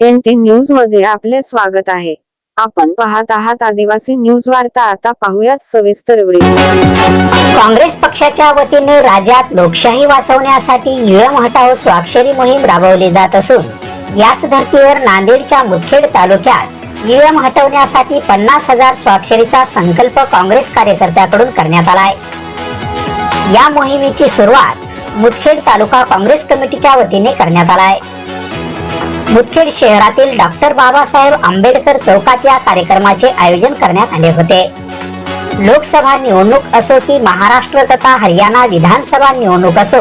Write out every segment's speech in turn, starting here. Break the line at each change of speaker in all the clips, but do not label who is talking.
N T न्यूजमध्ये आपले स्वागत आहे. आपण पाहत आहात आदिवासी न्यूज वार्ता. आता पाहुयात सविस्तर
काँग्रेस पक्षाच्या वतीने राज्यात लोकशाही वाचवण्यासाठी युएम हटाव स्वाक्षरी मोहीम राबवली जात असून याच धर्तीवर नांदेडच्या मुदखेड तालुक्यात युएम हटवण्यासाठी पन्नास हजार स्वाक्षरीचा संकल्प काँग्रेस कार्यकर्त्याकडून करण्यात आलाय या मोहिमेची सुरुवात मुदखेड तालुका काँग्रेस कमिटीच्या वतीने करण्यात आलाय मुदखेड शहरातील डॉक्टर बाबासाहेब आंबेडकर चौकात या कार्यक्रमाचे आयोजन करण्यात आले होते. लोकसभा निवडणूक असो की महाराष्ट्र तथा हरियाणा विधानसभा निवडणूक असो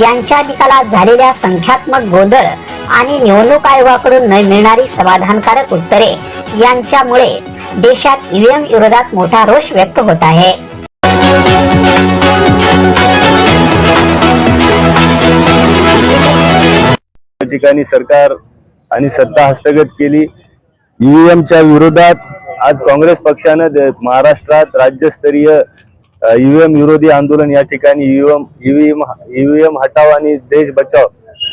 यांच्या निकालात झालेल्या संख्यात्मक गोंधळ आणि निवडणूक आयोगाकडून न मिळणारी समाधानकारक उत्तरे यांच्यामुळे देशात ईव्हीएम विरोधात मोठा रोष व्यक्त होत आहे.
ठिकाणी सरकार आणि सत्ता हस्तगत केली. ईव्हीएमच्या विरोधात आज काँग्रेस पक्षानं महाराष्ट्रात राज्यस्तरीय ईव्हीएम विरोधी आंदोलन या ठिकाणी ईव्हीएम ईव्हीएम ईव्हीएम हटाव आणि देश बचाव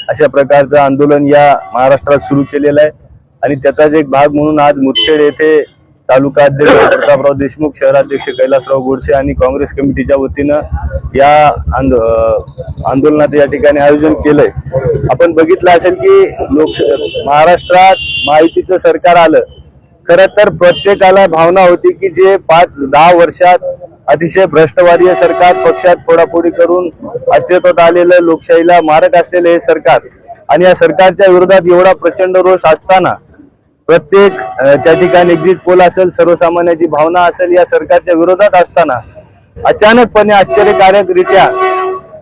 अशा प्रकारचं आंदोलन या महाराष्ट्रात सुरू केलेलं आहे. आणि त्याचाच एक भाग म्हणून आज मुदखेड येथे तालुका अध्यक्ष प्रतापराव देशमुख शहराध्यक्ष कैलासराव गोडसे आणि काँग्रेस कमिटीच्या वतीनं या आंद आंदोलनाचं या ठिकाणी आयोजन केलंय. आपण बघितलं असेल की लोक महाराष्ट्रात माहितीचं सरकार आलं. खर तर प्रत्येकाला भावना होती की जे पाच दहा वर्षात अतिशय भ्रष्टवादी सरकार पक्षात फोडाफोडी करून अस्तित्वात आलेलं लोकशाहीला मारक असलेलं हे सरकार आणि या सरकारच्या विरोधात एवढा प्रचंड रोष असताना प्रत्येक त्या ठिकाणी एक्झिट पोल असेल सर्वसामान्याची भावना असेल या सरकारच्या विरोधात असताना अचानकपणे आश्चर्यकारकरित्या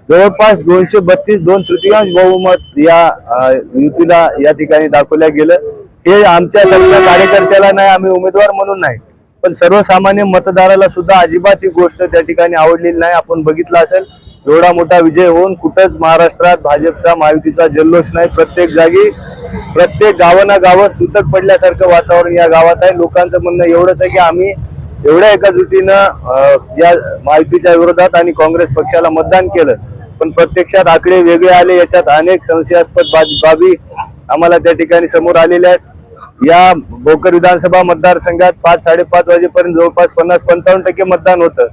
जवळपास दोनशे बत्तीस दोन तृतीयांश बहुमत या युतीला या ठिकाणी दाखवल्या गेलं. हे आमच्या सगळ्या कार्यकर्त्याला नाही आम्ही उमेदवार म्हणून नाही. पण सर्वसामान्य मतदाराला सुद्धा अजिबात ही गोष्ट त्या ठिकाणी आवडलेली नाही. आपण बघितलं असेल एवढा मोठा विजय होऊन कुठंच महाराष्ट्रात भाजपचा महायुतीचा जल्लोष नाही. प्रत्येक जागी प्रत्येक गावाना गावं सुतक पडल्यासारखं वातावरण या गावात आहे. लोकांचं म्हणणं एवढंच आहे की आम्ही एवढ्या एकजुटीनं या माहितीच्या विरोधात आणि काँग्रेस पक्षाला मतदान केलं. पण प्रत्यक्षात आकडे वेगळे आले. याच्यात अनेक संशयास्पद बाबी आम्हाला त्या ठिकाणी समोर आलेल्या आहेत. या भोकर विधानसभा मतदारसंघात पाच साडेपाच वाजेपर्यंत जवळपास पन्नास पंचावन्न टक्के मतदान होतं.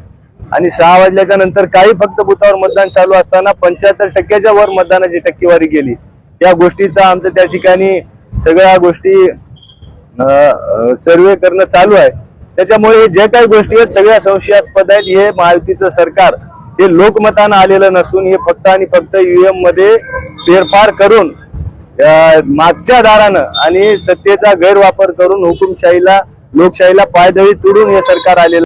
आणि सहा वाजल्याच्या नंतर काही फक्त बुथावर मतदान चालू असताना पंच्याहत्तर टक्क्याच्या वर मतदानाची टक्केवारी गेली. या गोष्टीचा आमचं त्या ठिकाणी सगळ्या गोष्टी सर्वे करणं चालू आहे. त्याच्यामुळे जे काही गोष्टी आहेत सगळ्या संशयास्पद आहेत. हे महायुतीचं सरकार हे लोकमतानं आलेलं नसून हे फक्त आणि फक्त युएममध्ये फेरफार करून मागच्या दारानं आणि सत्तेचा गैरवापर करून हुकुमशाहीला लोकशाहीला पायदळी तुडून हे सरकार आलेलं